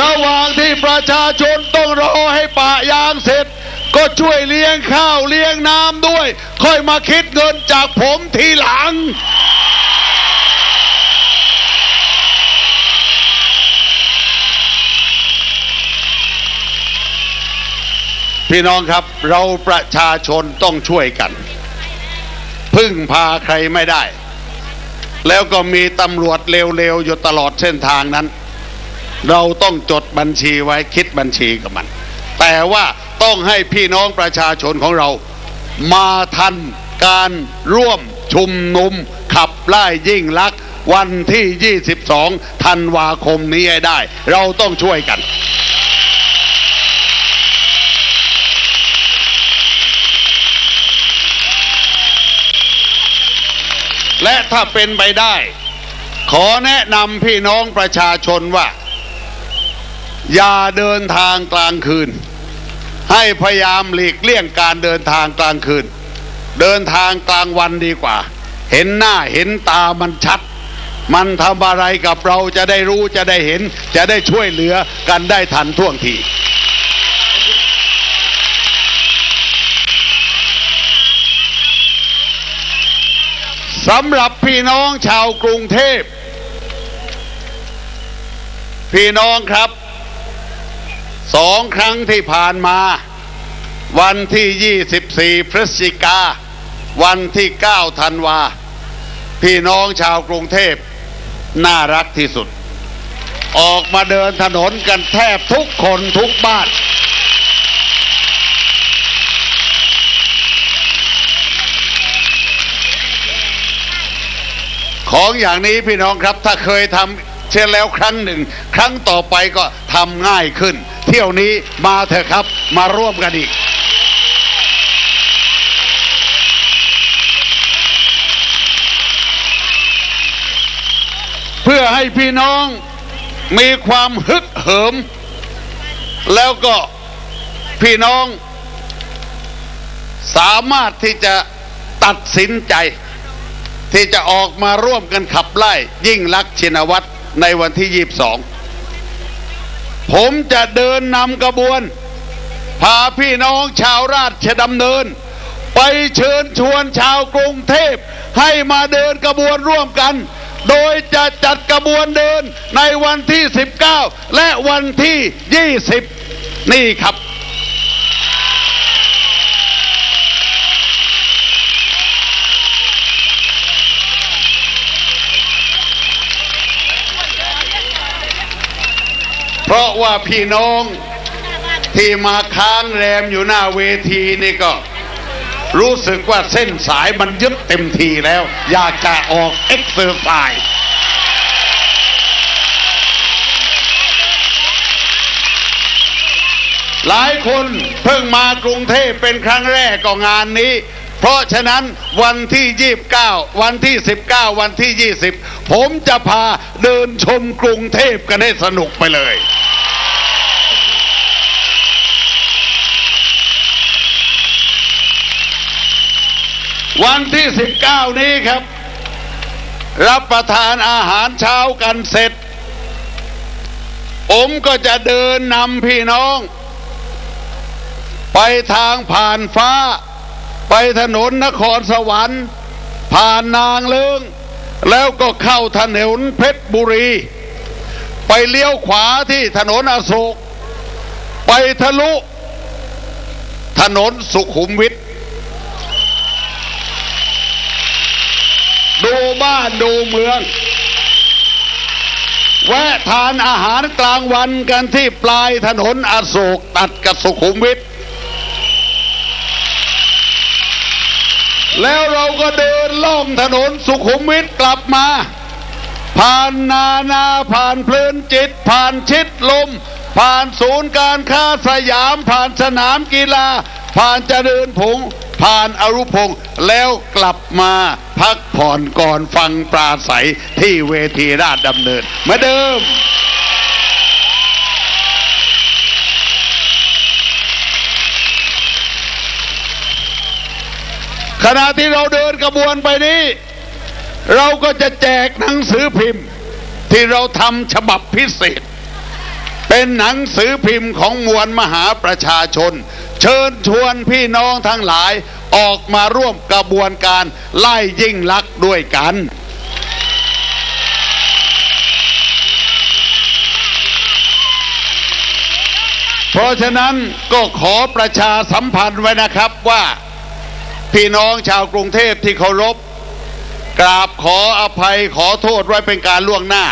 ระหว่างที่ประชาชนต้องรอให้ปะยางเสร็จ ก็ช่วยเลี้ยงข้าวเลี้ยงน้ำด้วย ค่อยมาคิดเงินจากผมทีหลัง พี่น้องครับเราประชาชนต้องช่วยกัน พึ่งพาใครไม่ได้ แล้วก็มีตำรวจเร็วๆอยู่ตลอดเส้นทางนั้น เราต้องจดบัญชีไว้คิดบัญชีกับมัน แต่ว่าต้องให้พี่น้องประชาชนของเรา มาทันการร่วมชุมนุม ขับไล่ยิ่งลักษณ์วันที่ 22 ธันวาคมนี้ให้ได้ เราต้องช่วยกัน และถ้าเป็นไปได้ ขอแนะนำพี่น้องประชาชนว่า อย่าเดินทางกลางคืน ให้พยายามหลีกเลี่ยงการเดินทางกลางคืน เดินทางกลางวันดีกว่า เห็นหน้าเห็นตามันชัด มันทำอะไรกับเราจะได้รู้จะได้เห็น จะได้ช่วยเหลือกันได้ทันท่วงทีสำหรับพี่น้องชาวกรุงเทพ พี่น้องครับ สองครั้งที่ผ่านมา วันที่ 24 พฤศจิกา วันที่ 9 ธันวา พี่น้องชาวกรุงเทพ น่ารักที่สุด ออกมาเดินถนนกันแทบทุกคนทุกบ้าน ของอย่างนี้พี่น้องครับถ้าเคยทำเช่นแล้วครั้งหนึ่ง ครั้งต่อไปก็ทำง่ายขึ้น เที่ยวนี้มาเถอะครับ มาร่วมกันอีก เพื่อให้พี่น้องมีความฮึกเหิม แล้วก็พี่น้องสามารถที่จะตัดสินใจ ที่จะออกมาร่วมกันขับไล่ยิ่งลักษณ์ชินวัตรในวันที่ 22 ผมจะเดินนำกระบวน พาพี่น้องชาวราชดำเนิน ไปเชิญชวนชาวกรุงเทพ ให้มาเดินกระบวนร่วมกัน โดยจะจัดกระบวนเดินในวันที่ 19 และวันที่ 20 นี่ครับ เพราะว่าพี่น้องที่มาค้างแรมอยู่หน้าเวทีนี่ก็ รู้สึกว่าเส้นสายมันยึดเต็มทีแล้ว อยากจะออกเอ็กซ์เซอร์ไซส์หลายคนเพิ่งมากรุงเทพเป็นครั้งแรกก็งานนี้ เพราะฉะนั้นวันที่ 29 วันที่ 19 วันที่ 20 ผมจะพาเดินชมกรุงเทพกันให้สนุกไปเลย วันที่ 19 นี้ครับ รับประทานอาหารเช้ากันเสร็จ ผมก็จะเดินนำพี่น้อง ไปทางผ่านฟ้า ไปถนนนครสวรรค์ ผ่านนางเลิงแล้วก็เข้าถนนเพชรบุรี ไปเลี้ยวขวาที่ถนนอโศกไปทะลุ ถนนสุขุมวิท ดู บ้านดูเมือง แวะทานอาหารกลางวันกันที่ปลายถนนอโศกตัดกับสุขุมวิทแล้วเราก็เดินล่องถนนสุขุมวิทกลับมา ผ่านนานาผ่านเพลินจิต ผ่านชิดลม ผ่านศูนย์การค้าสยาม ผ่านสนามกีฬา ผ่านเจริญผง ผ่านอรุพงศ์แล้วกลับมาพักผ่อนก่อนฟังปราศัยที่เวทีราชดำเนินเหมือนเดิมขณะที่เราเดินกระบวนไปนี้ เราก็จะแจกหนังสือพิมพ์ ที่เราทำฉบับพิเศษ เป็นหนังสือพิมพ์ของมวลมหาประชาชน เชิญชวนพี่น้องทั้งหลายออกมาร่วมกระบวนการไล่ยิ่งลักษณ์ด้วยกัน เพราะฉะนั้นก็ขอประชาสัมพันธ์ไว้นะครับว่า พี่น้องชาวกรุงเทพที่เคารพกราบขออภัยขอโทษไว้เป็นการล่วงหน้า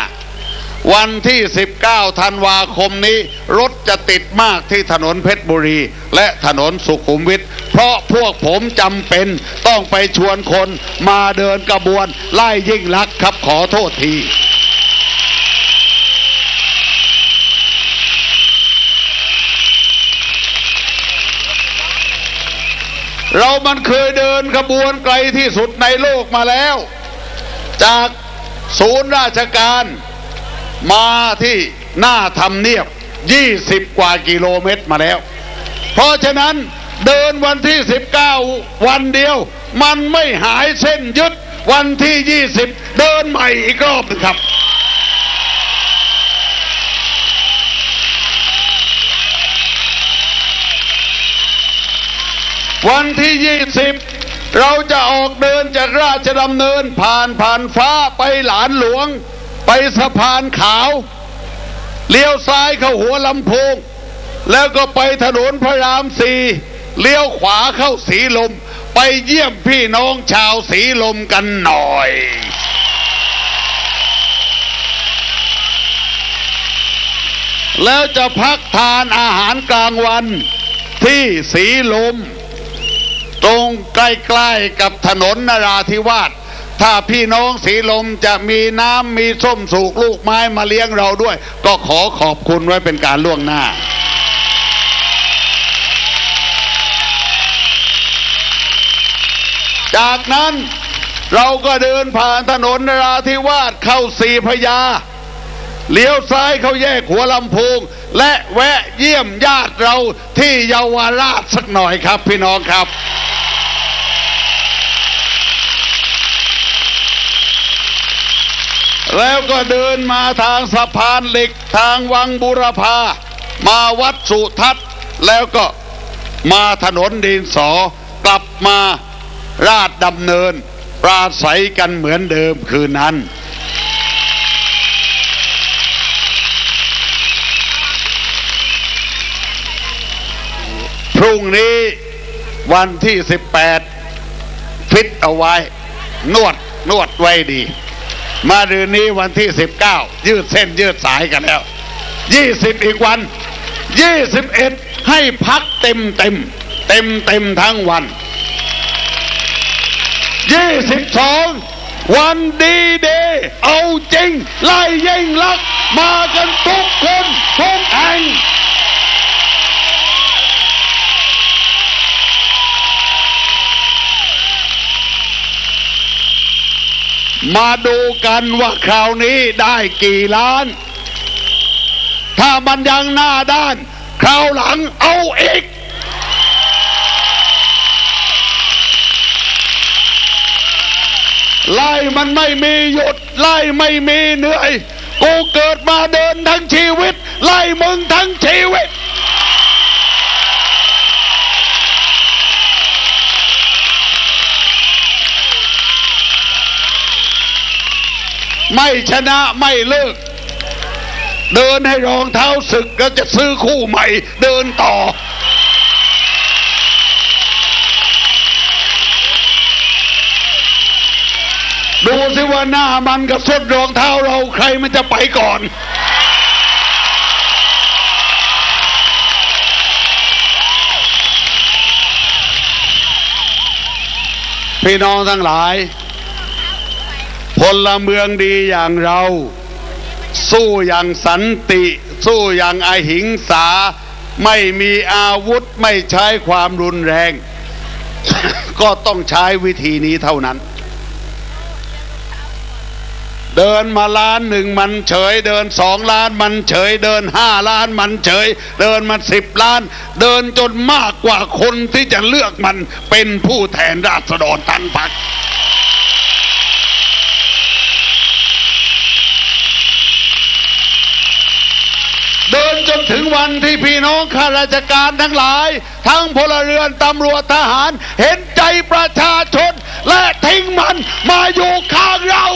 วันที่ 19 ธันวาคมนี้ รถจะติดมากที่ถนนเพชรบุรี และถนนสุขุมวิท เพราะพวกผมจำเป็นต้องไปชวนคนมาเดินกระบวน ไล่ยิ่งลักษณ์ครับขอโทษทีเรามันเคยเดินขบวนไกลที่สุดในโลกมาแล้ว จากศูนย์ราชการ มาที่หน้าทำเนียบ 20 กว่ากิโลเมตรมาแล้ว เพราะฉะนั้นเดินวันที่ 19 วันเดียว มันไม่หายเส้นยึดวันที่ 20 เดินใหม่อีกรอบนึงครับ วันที่ 20 เราจะออกเดินจากราชดำเนินผ่านผ่านฟ้าไปหลานหลวง ไปสะพานขาว เลี้ยวซ้ายเข้าหัวลำโพง แล้วก็ไปถนนพระรามสี่เลี้ยวขวาเข้าสีลม ไปเยี่ยมพี่น้องชาวสีลมกันหน่อยแล้วจะพักทานอาหารกลางวันที่สีลม ตรงใกล้ๆกับถนนนราธิวาส ถ้าพี่น้องสีลมจะมีน้ำมีส้มสูกลูกไม้มาเลี้ยงเราด้วย ก็ขอขอบคุณไว้เป็นการล่วงหน้า จากนั้นเราก็เดินผ่านถนนนราธิวาสเข้าสีพยาเลี้ยวซ้ายเข้าแยกหัวลำโพงและแวะเยี่ยมญาติเราที่เยาวราชสักหน่อยครับพี่น้องครับ แล้วก็เดินมาทางสะพานเหล็กทางวังบุรพา มาวัดสุทัศน์ แล้วก็มาถนนดินสอกลับมาราชดำเนิน ปราศัยกันเหมือนเดิมคืนนั้น พรุ่งนี้วันที่ 18 ฟิตเอาไว้ นวดนวดไว้ดี มาเดือนนี้วันที่ 19 ยืดเส้นยืดสายกันแล้ว 20 อีกวัน 21 ให้พักเต็มเต็ม เต็มเต็มทั้งวัน 22 วันดีเดย์เอาจริง ไล่ยิ่งลัก มากันทุกคนทุกแห่ง มาดูกันว่าคราวนี้ได้กี่ล้าน ถ้ามันยังหน้าด้าน คราวหลังเอาอีก ไล่มันไม่มีหยุด ไล่ไม่มีเหนื่อย กูเกิดมาเดินทั้งชีวิต ไล่มึงทั้งชีวิต ไม่ชนะไม่เลิก เดินให้รองเท้าศึกก็จะซื้อคู่ใหม่ เดินต่อ ดูสิว่าหน้ามันกับส้นรองเท้าเราใครมันจะไปก่อนพี่น้องทั้งหลาย พลเมืองดีอย่างเรา สู้อย่างสันติ สู้อย่างอหิงสา ไม่มีอาวุธไม่ใช้ความรุนแรง ก็ต้องใช้วิธีนี้เท่านั้น เดินมาล้านหนึ่งมันเฉย เดินสองล้านมันเฉย เดินห้าล้านมันเฉย เดินมาสิบล้าน เดินจนมากกว่าคนที่จะเลือกมันเป็นผู้แทนราษฎรทั้งพรรคินจนถึงวันที่พี่น้องข้าราชการทั้งหลาย ทั้งพลเรือนตำรวจทหาร เห็นใจประชาชน และทิ้งมันมาอยู่ข้างเรา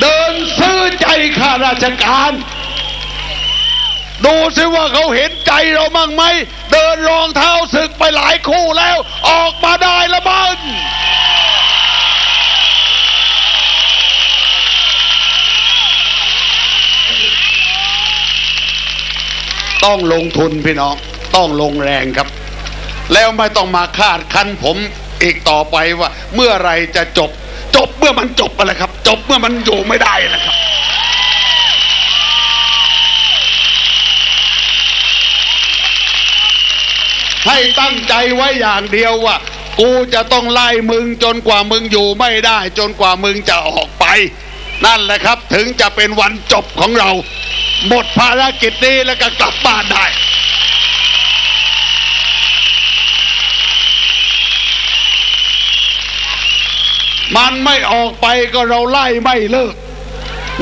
เดินซื้อใจข้าราชการ ดูสิว่าเขาเห็นใจเรามั่งไหม เดินรองเท้าศึกไปหลายคู่แล้ว ออกมาได้ละมันต้องลงทุนพี่น้อง ต้องลงแรงครับ แล้วไม่ต้องมาคาดคันผมอีกต่อไปว่า เมื่อไรจะจบ จบเมื่อมันจบอะไรครับ จบเมื่อมันอยู่ไม่ได้นะครับ ให้ตั้งใจไว้อย่างเดียวว่า กูจะต้องไล่มึงจนกว่ามึงอยู่ไม่ได้ จนกว่ามึงจะออกไป นั่นแหละครับถึงจะเป็นวันจบของเรา หมดภารกิจนี้แล้วก็กลับบ้านได้มันไม่ออกไปก็เราไล่ไม่เลิก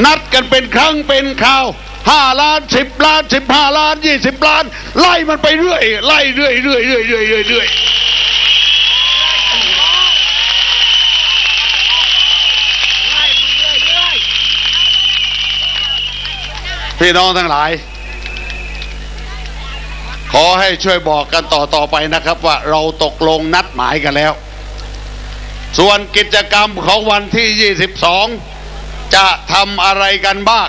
นัดกันเป็นครั้งเป็นคราว ห้าล้านสิบล้านสิบห้าล้านยี่สิบล้าน ไล่มันไปเรื่อยไล่เรื่อยเรื่อยเรื่อยเรื่อยเรื่อยเรื่อยพี่น้องทั้งหลาย ขอให้ช่วยบอกกันต่อต่อไปนะครับว่าเราตกลงนัดหมายกันแล้ว ส่วนกิจกรรมของวันที่ 22 จะทำอะไรกันบ้าง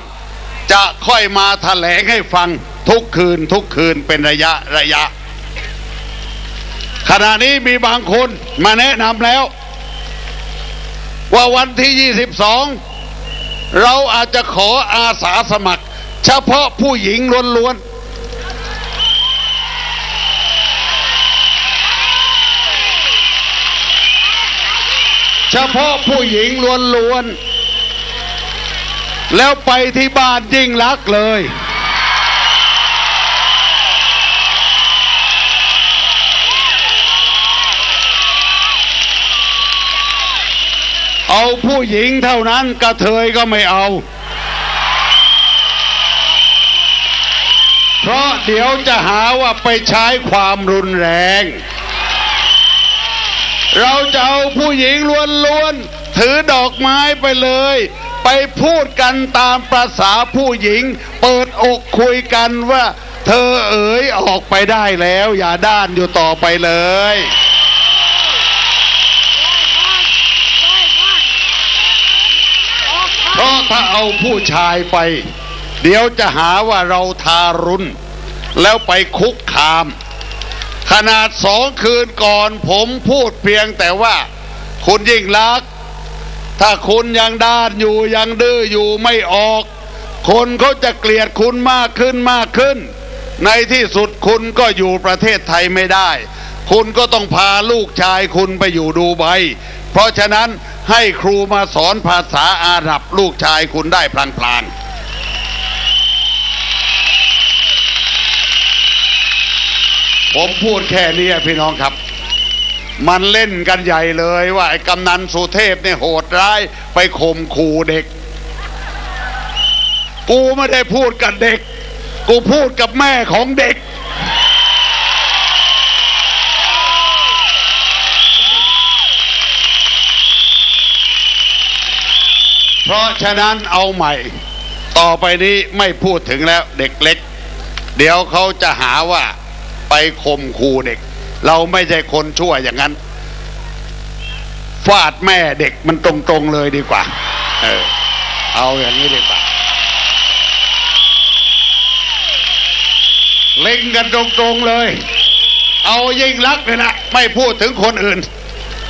จะค่อยมาแถลงให้ฟังทุกคืนทุกคืนเป็นระยะระยะ ขณะนี้มีบางคนมาแนะนำแล้ว ว่าวันที่ 22 เราอาจจะขออาสาสมัคร เฉพาะผู้หญิงล้วนๆ เฉพาะผู้หญิงล้วนๆ แล้วไปที่บ้านยิ่งรักเลย เอาผู้หญิงเท่านั้นกระเทยก็ไม่เอา เพราะเดี๋ยวจะหาว่าไปใช้ความรุนแรง เราจะเอาผู้หญิงล้วนๆถือดอกไม้ไปเลย ไปพูดกันตามประษาผู้หญิง เปิดอกคุยกันว่า เธอเอ๋ยออกไปได้แล้ว อย่าด้านอยู่ต่อไปเลยเพราะถ้าเอาผู้ชายไป เดี๋ยวจะหาว่าเราทารุณ แล้วไปคุกคาม ขนาดสองคืนก่อนผมพูดเพียงแต่ว่า คุณยิ่งรักษ ถ้าคุณยังด้านอยู่ยังดื้ออยู่ไม่ออก คนเขาจะเกลียดคุณมากขึ้นมากขึ้น ในที่สุดคุณก็อยู่ประเทศไทยไม่ได้ คุณก็ต้องพาลูกชายคุณไปอยู่ดูไบเพราะฉะนั้นให้ครูมาสอนภาษาอาหรับลูกชายคุณได้พลางๆผมพูดแค่นี้พี่น้องครับ มันเล่นกันใหญ่เลยว่าไอ้กำนันสุเทพเนี่ยโหดร้าย ไปข่มขู่เด็ก กูไม่ได้พูดกับเด็ก กูพูดกับแม่ของเด็ก เพราะฉะนั้นเอาใหม่ ต่อไปนี้ไม่พูดถึงแล้วเด็กเล็ก เดี๋ยวเขาจะหาว่าไปข่มขู่เด็ก เราไม่ใช่คนชั่วอย่างนั้น ฟาดแม่เด็กมันตรงๆเลยดีกว่า เออ เอาอย่างนี้ดีกว่า เล็งกันตรงๆเลย เอายิ่งรักเลยนะไม่พูดถึงคนอื่น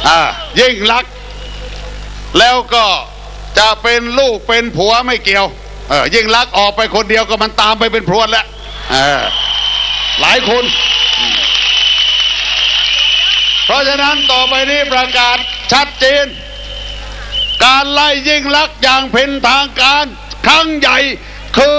อ่า ยิ่งรัก แล้วก็จะเป็นลูกเป็นผัวไม่เกี่ยว เออ ยิ่งรักออกไปคนเดียวก็มันตามไปเป็นพรวนแล้ว เออ หลายคน เพราะฉะนั้นต่อไปนี้ประกาศชัดเจน การไล่ยิ่งลักษณ์อย่างเป็นทางการ ครั้งใหญ่คือ